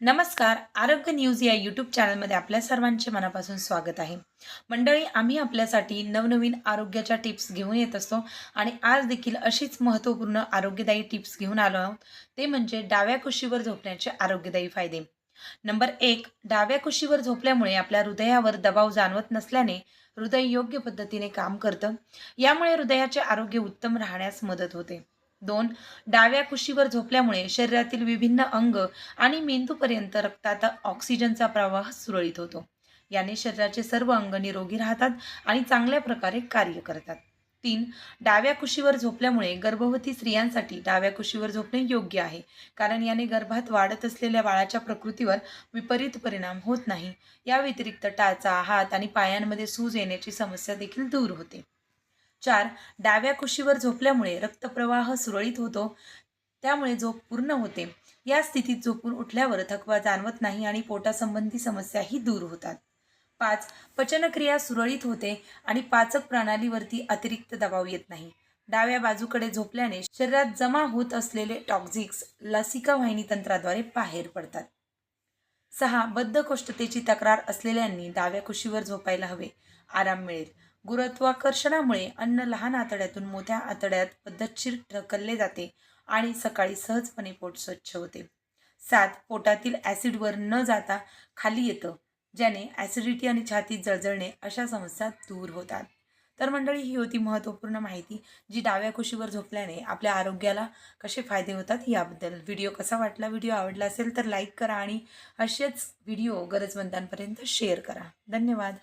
नमस्कार. आरोग्य न्यूज या यूट्यूब चॅनलमध्ये आपल्या सर्वांचे मनापासून स्वागत आहे. मंडळी आम्ही आपल्यासाठी नवनवीन आरोग्याच्या टिप्स घेऊन येत असतो आणि आज देखील अशीच महत्त्वपूर्ण आरोग्यदायी टिप्स घेऊन आलो आहोत. ते म्हणजे डाव्या कुशीवर झोपण्याचे आरोग्यदायी फायदे. नंबर एक डाव्या कुशीवर झोपल्यामुळे आपल्या हृदयावर दबाव जाणवत नसल्याने हृदय योग्य पद्धतीने काम करतं. यामुळे हृदयाचे आरोग्य उत्तम राहण्यास मदत होते. दोन डाव्या कुशीवर झोपल्यामुळे शरीरातील विभिन्न अंग आणि मेंदूपर्यंत रक्तात ऑक्सिजनचा प्रवाह सुरळीत होतो. याने शरीराचे सर्व अंग निरोगी राहतात आणि चांगल्या प्रकारे कार्य करतात. तीन डाव्या कुशीवर झोपल्यामुळे गर्भवती स्त्रियांसाठी डाव्या कुशीवर झोपणे योग्य आहे कारण याने गर्भात वाढत असलेल्या बाळाच्या प्रकृतीवर विपरीत परिणाम होत नाही. या व्यतिरिक्त टाचा हात आणि पायांमध्ये सूज येण्याची समस्या देखील दूर होते. चार डाव्या कुशीवर झोपल्यामुळे रक्तप्रवाह सुरळीत होतो. त्यामुळे झोप पूर्ण होते. या स्थितीत झोपून उठल्यावर थकवा जाणवत नाही आणि पोटासंबंधी समस्याही दूर होतात. पाच पचनक्रिया सुरळीत होते आणि पाचक प्रणालीवरती अतिरिक्त दबाव येत नाही. डाव्या बाजूकडे झोपल्याने शरीरात जमा होत असलेले टॉक्झिक्स लसिका वाहिनी तंत्राद्वारे बाहेर पडतात. सहा बद्धकोष्ठतेची तक्रार असलेल्यांनी डाव्या कुशीवर झोपायला हवे. आराम मिळेल. गुरुत्वाकर्षणामुळे अन्न लहान आतड्यातून मोठ्या आतड्यात पद्धतशीर ढकलले जाते आणि सकाळी सहजपणे पोट स्वच्छ होते. सात पोटातील ॲसिडवर न जाता खाली येतं ज्याने ॲसिडिटी आणि छातीत जळजळणे अशा समस्या दूर होतात. तर मंडळी ही होती महत्त्वपूर्ण माहिती जी डाव्या कुशीवर झोपल्याने आपल्या आरोग्याला कसे फायदे होतात याबद्दल. व्हिडिओ कसा वाटला व्हिडिओ आवडला असेल तर लाईक करा आणि असेच व्हिडिओ गरजवंतांपर्यंत शेअर करा. धन्यवाद.